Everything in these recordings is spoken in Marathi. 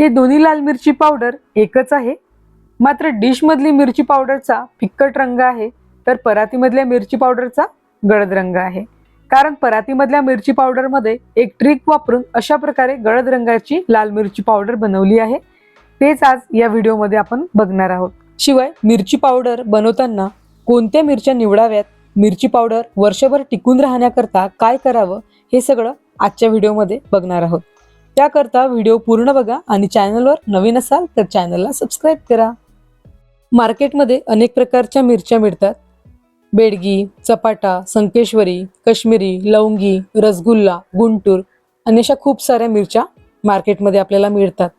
हे दोन्ही लाल मिरची पावडर एकच आहे. मात्र डिशमधली मिरची पावडरचा फिक्कट रंग आहे तर परातीमधल्या मिरची पावडरचा गडद रंग आहे. कारण परातीमधल्या मिरची पावडरमध्ये एक ट्रिक वापरून अशा प्रकारे गडद रंगाची लाल मिरची पावडर बनवली आहे. तेच आज या व्हिडिओमध्ये आपण बघणार आहोत. शिवाय मिरची पावडर बनवताना कोणत्या मिरच्या निवडाव्यात मिरची पावडर वर्षभर टिकून राहण्याकरता काय करावं हे सगळं आजच्या व्हिडिओमध्ये बघणार आहोत. त्याकरता व्हिडिओ पूर्ण बघा आणि चॅनलवर नवीन असाल तर चॅनलला सबस्क्राईब करा. मार्केटमध्ये अनेक प्रकारच्या मिरच्या मिळतात. बेडगी चपाटा संकेश्वरी कश्मीरी लवंगी रसगुल्ला गुंटूर आणि अशा खूप साऱ्या मिरच्या मार्केटमध्ये आपल्याला मिळतात.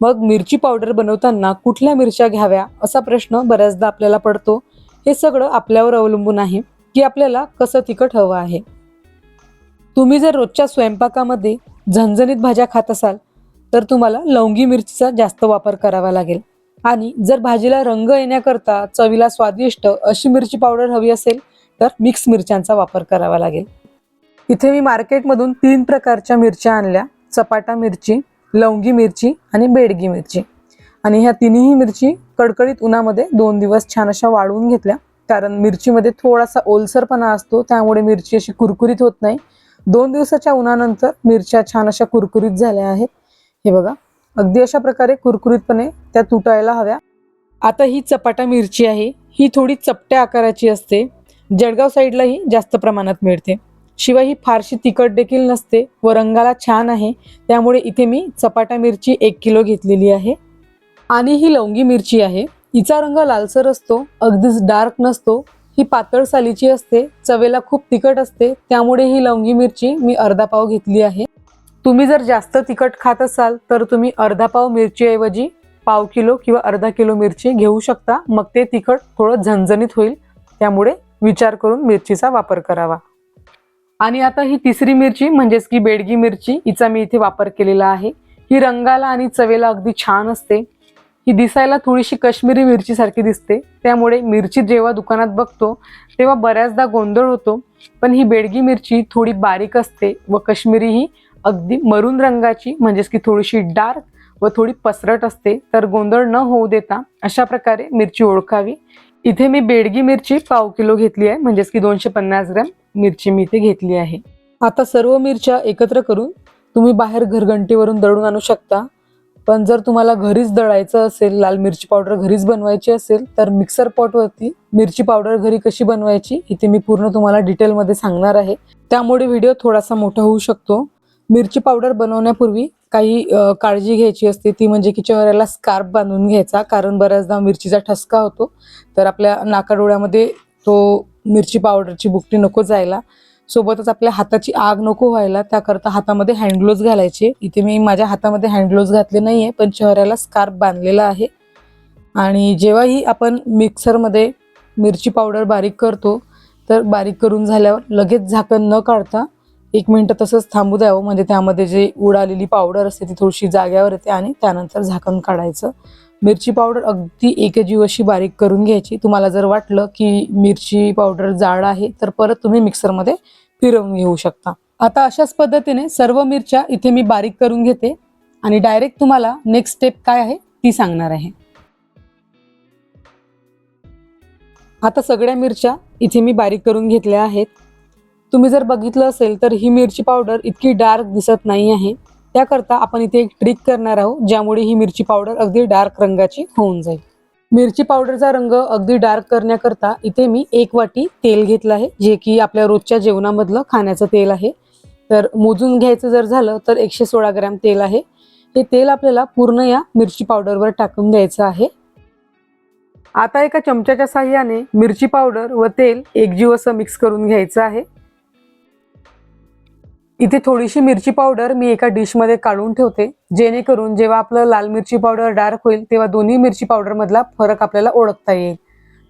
मग मिरची पावडर बनवताना कुठल्या मिरच्या घ्याव्या असा प्रश्न बऱ्याचदा आपल्याला पडतो. हे सगळं आपल्यावर अवलंबून आहे की आपल्याला कसं तिखट हवं आहे. तुम्ही जर रोजच्या स्वयंपाकामध्ये झणझणीत भाज्या खात असाल तर तुम्हाला लवंगी मिरचीचा जास्त वापर करावा लागेल. आणि जर भाजीला रंग येण्याकरता चवीला स्वादिष्ट अशी मिरची पावडर हवी असेल तर मिक्स मिरच्यांचा वापर करावा लागेल. इथे मी मार्केटमधून तीन प्रकारच्या मिरच्या आणल्या. चपाटा मिरची लवंगी मिरची आणि बेडगी मिरची. आणि ह्या तिन्ही मिरची कडकडीत उन्हामध्ये दोन दिवस छान अशा वाळवून घेतल्या. कारण मिरचीमध्ये थोडासा ओलसरपणा असतो त्यामुळे मिरची अशी कुरकुरीत होत नाही. दोन दिवसाच्या उन्हानंतर मिरच्या छान अशा कुरकुरीत झाल्या आहेत. हे बघा अगदी अशा प्रकारे कुरकुरीतपणे त्या तुटायला हव्या. आता ही चपाटा मिरची आहे. ही थोडी चपट्या आकाराची असते. जळगाव साईडलाही जास्त प्रमाणात मिळते. शिवाय ही फारशी तिखट देखील नसते व रंगाला छान आहे. त्यामुळे इथे मी चपाटा मिरची एक किलो घेतलेली आहे. आणि ही लवंगी मिरची आहे. हिचा रंग लालसर असतो अगदीच डार्क नसतो. ही पातळ सालीची असते चवेला खूप तिखट असते त्यामुळे ही लवंगी मिरची मी अर्धा पाव घेतली आहे. तुम्ही जर जास्त तिखट खात असाल तर तुम्ही अर्धा पाव मिरचीऐवजी पाव किलो किंवा अर्धा किलो मिरची घेऊ शकता. मग ते तिखट थोडं झणझणीत होईल त्यामुळे विचार करून मिरचीचा वापर करावा. आणि आता ही तिसरी मिरची म्हणजेच की बेडगी मिरची हिचा मी इथे वापर केलेला आहे. ही रंगाला आणि चवेला अगदी छान असते. ही दिसायला थोडीशी काश्मीरी मिरची सारखी दिसते. त्यामुळे मिरची जेव्हा दुकानात बघतो तेव्हा बऱ्याचदा गोंधळ होतो. पण ही बेडगी मिरची थोडी बारीक असते व काश्मीरी ही अगदी मरून रंगाची म्हणजेच की थोडीशी डार्क व थोडी पसरट असते. तर गोंधळ न होऊ देता अशा प्रकारे मिरची ओळखावी. इथे मी बेडगी मिरची पाव किलो घेतली आहे म्हणजेच की दोनशे पन्नास ग्रॅम मिरची मी इथे घेतली आहे. आता सर्व मिरच्या एकत्र करून तुम्ही बाहेर घरघंटीवरून दळून आणू शकता. पण जर तुम्हाला घरीच दळायचं असेल लाल मिरची पावडर घरीच बनवायची असेल तर मिक्सर पॉटवरती मिरची पावडर घरी कशी बनवायची इथे मी पूर्ण तुम्हाला डिटेलमध्ये सांगणार आहे. त्यामुळे व्हिडिओ थोडासा मोठा होऊ शकतो. मिरची पावडर बनवण्यापूर्वी काही काळजी घ्यायची असते. ती म्हणजे की चेहऱ्याला स्कार्फ बांधून घ्यायचा कारण बऱ्याचदा मिरचीचा ठसका होतो. तर आपल्या नाकाडोळ्यामध्ये तो मिरची पावडरची बुकटी नको जायला. सोबतच आपल्या हाताची आग नको व्हायला त्याकरता हातामध्ये हँडग्लोव्ज घालायचे. इथे मी माझ्या हातामध्ये हँडग्लोव्ज घातले नाही आहे पण चेहऱ्याला स्कार्फ बांधलेला आहे. आणि जेव्हाही आपण मिक्सरमध्ये मिरची पावडर बारीक करतो तर बारीक करून झाल्यावर लगेच झाकण न काढता एक मिनटं तसंच थांबू द्यावं. म्हणजे त्यामध्ये जे उडालेली पावडर असते ती थोडीशी जाग्यावर येते आणि त्यानंतर झाकण काढायचं. मिरची पावडर अगदी एकजीव अशी बारीक करून घ्यायची. तुम्हाला जर वाटलं की मिरची पावडर जाड आहे तर परत तुम्ही मिक्सरमध्ये फिरवून घेऊ शकता. आता अशाच पद्धतीने सर्व मिरच्या इथे मी बारीक करून घेते आणि डायरेक्ट तुम्हाला नेक्स्ट स्टेप काय आहे ती सांगणार आहे. आता सगळ्या मिरच्या इथे मी बारीक करून घेतल्या आहेत. तुम्ही जर बघितलं असेल तर ही मिरची पावडर इतकी डार्क दिसत नाही आहे. त्याकरता आपण इथे एक ट्रिक करणार आहोत ज्यामुळे ही मिरची पावडर अगदी डार्क रंगाची होऊन जाईल. मिरची पावडरचा रंग अगदी डार्क करण्याकरता इथे मी एक वाटी तेल घेतलं आहे जे की आपल्या रोजच्या जेवणामधलं खाण्याचं तेल आहे. तर मोजून घ्यायचं जर झालं तर एकशे सोळा ग्रॅम तेल आहे. हे तेल आपल्याला पूर्ण या मिरची पावडरवर टाकून द्यायचं आहे. आता एका चमच्याच्या साह्याने मिरची पावडर व तेल एकजीव असं मिक्स करून घ्यायचं आहे. इथे थोडीशी मिरची पावडर मी एका डिशमध्ये काढून ठेवते. जेणेकरून जेव्हा आपलं लाल मिरची पावडर डार्क होईल तेव्हा दोन्ही मिरची पावडरमधला फरक आपल्याला ओळखता येईल.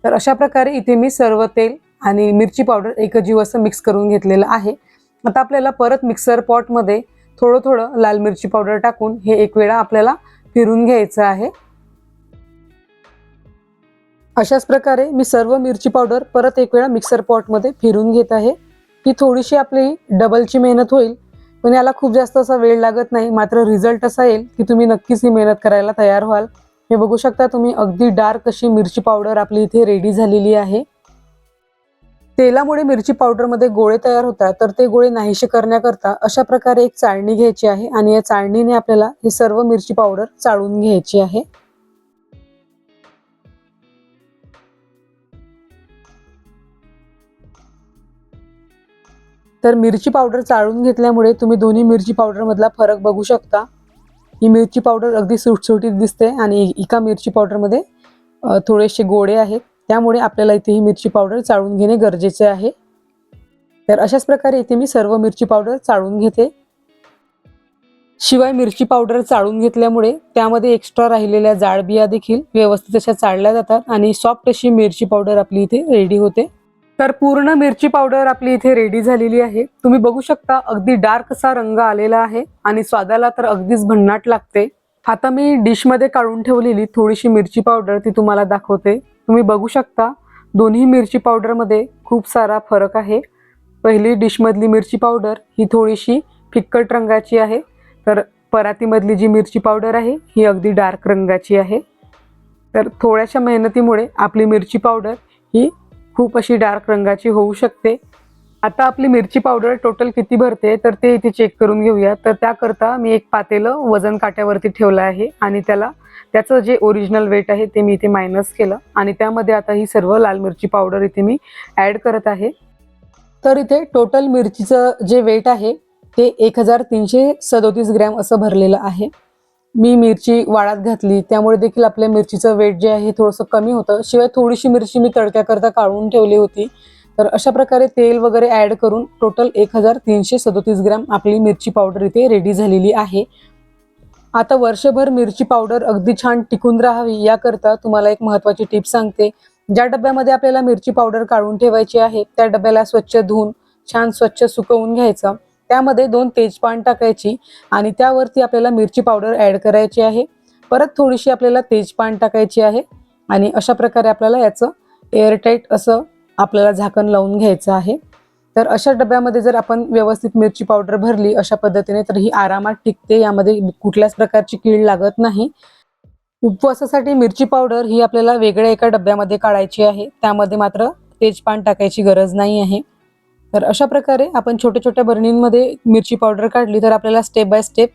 तर अशा प्रकारे इथे मी सर्व तेल आणि मिरची पावडर एकजीव असं मिक्स करून घेतलेलं आहे. आता आपल्याला परत मिक्सर पॉटमध्ये थोडं थोडं लाल मिरची पावडर टाकून हे एक वेळा आपल्याला फिरून घ्यायचं आहे. अशाच प्रकारे मी सर्व मिरची पावडर परत एक वेळा मिक्सर पॉटमध्ये फिरून घेत आहे. ही थोडीशी आपली डबलची मेहनत होईल. पण याला खूप जास्त असा वेळ लागत नाही. मात्र रिझल्ट असा येईल की तुम्ही नक्कीच ही मेहनत करायला तयार व्हाल. हे बघू शकता तुम्ही अगदी डार्क अशी मिरची पावडर आपली इथे रेडी झालेली आहे. तेलामुळे मिरची पावडरमध्ये गोळे तयार होतात. तर ते गोळे नाहीसे करण्याकरता अशा प्रकारे एक चाळणी घ्यायची आहे आणि या चाळणीने आपल्याला ही सर्व मिरची पावडर चाळून घ्यायची आहे. तर मिरची पावडर चाळून घेतल्यामुळे तुम्ही दोन्ही मिरची पावडरमधला फरक बघू शकता. ही मिरची पावडर अगदी सुटसुटीत दिसते आणि एका मिरची पावडरमध्ये थोडेसे गोडे आहेत. त्यामुळे आपल्याला इथे ही मिरची पावडर चाळून घेणे गरजेचे आहे. तर अशाच प्रकारे इथे मी सर्व मिरची पावडर चाळून घेते. शिवाय मिरची पावडर चाळून घेतल्यामुळे त्यामध्ये एक्स्ट्रा राहिलेल्या जाड बिया देखील व्यवस्थित अशा चाळल्या जातात आणि सॉफ्ट अशी मिरची पावडर आपली इथे रेडी होते. तर पूर्ण मिरची पावडर आपली इथे रेडी झालेली आहे. तुम्ही बघू शकता अगदी डार्क असा रंग आलेला आहे आणि स्वादाला तर अगदीच भन्नाट लागते. आता मी डिशमध्ये काढून ठेवलेली थोडीशी मिरची पावडर ती तुम्हाला दाखवते. तुम्ही बघू शकता दोन्ही मिरची पावडरमध्ये खूप सारा फरक आहे. पहिली डिशमधली मिरची पावडर ही थोडीशी फिक्कट रंगाची आहे. तर परातीमधली जी मिरची पावडर आहे ही अगदी डार्क रंगाची आहे. तर थोड्याशा मेहनतीमुळे आपली मिरची पावडर ही खूप अशी डार्क रंगाची होऊ शकते. आता आपली मिरची पावडर टोटल किती भरते तर ते इथे चेक करून घेऊया. तर त्याकरता मी एक पातेलं वजन काट्यावरती ठेवलं आहे आणि त्याला त्याचं जे ओरिजिनल वेट आहे ते मी इथे मायनस केलं. आणि त्यामध्ये आता ही सर्व लाल मिरची पावडर इथे मी ॲड करत आहे. तर इथे टोटल मिरचीचं जे वेट आहे ते एक हजार तीनशे सदोतीस ग्रॅम असं भरलेलं आहे. मी मिरची वाळात घातली त्यामुळे देखील आपल्या मिरचीचं वेट जे आहे थोडंसं कमी होतं. शिवाय थोडीशी मिरची मी तडक्याकरता काढून ठेवली होती. तर अशा प्रकारे तेल वगैरे ॲड करून टोटल एक हजार तीनशे सदोतीस ग्रॅम आपली मिरची पावडर इथे रेडी झालेली आहे. आता वर्षभर मिरची पावडर अगदी छान टिकून राहावी याकरता तुम्हाला एक महत्त्वाची टिप सांगते. ज्या डब्यामध्ये आपल्याला मिरची पावडर काढून ठेवायची आहे त्या डब्याला स्वच्छ धुवून छान स्वच्छ सुकवून घ्यायचं. त्यामध्ये दोन तेजपान टाकायची आणि त्यावरती आपल्याला मिरची पावडर ॲड करायची आहे. परत थोडीशी आपल्याला तेजपान टाकायची आहे आणि अशा प्रकारे आपल्याला याचं एअरटाईट असं आपल्याला झाकण लावून घ्यायचं आहे. तर अशा डब्यामध्ये जर आपण व्यवस्थित मिरची पावडर भरली अशा पद्धतीने तर ही आरामात टिकते. यामध्ये कुठल्याच प्रकारची कीड लागत नाही. उपवासासाठी मिरची पावडर ही आपल्याला वेगळ्या एका डब्यामध्ये काढायची आहे. त्यामध्ये मात्र तेजपान टाकायची गरज नाही आहे. तर अशा प्रकारे आपण छोट्या छोट्या बरणींमध्ये मिरची पावडर काढली तर आपल्याला स्टेप बाय स्टेप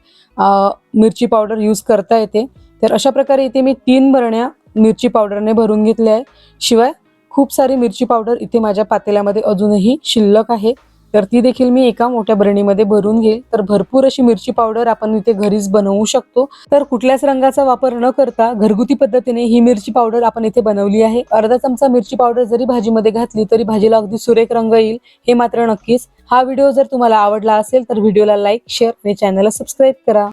मिरची पावडर यूज करता येते. तर अशा प्रकारे इथे मी तीन बरण्या मिरची पावडरने भरून घेतल्या आहे. शिवाय खूप सारी मिरची पावडर इथे माझ्या पातेल्यामध्ये अजूनही शिल्लक आहे. तर ती देखील मी एका मोठ्या बरणीमध्ये भरून घेईल. तर भरपूर अशी मिरची पावडर आपण इथे घरीच बनवू शकतो. तर कुठल्याच रंगाचा वापर न करता घरगुती पद्धतीने ही मिरची पावडर आपण इथे बनवली आहे. अर्धा चमचा मिरची पावडर जरी भाजीमध्ये घातली तरी भाजीला अगदी सुरेख रंग येईल हे मात्र नक्कीच. हा व्हिडिओ जर तुम्हाला आवडला असेल तर व्हिडिओला लाईक शेअर आणि चॅनलला सबस्क्राईब करा.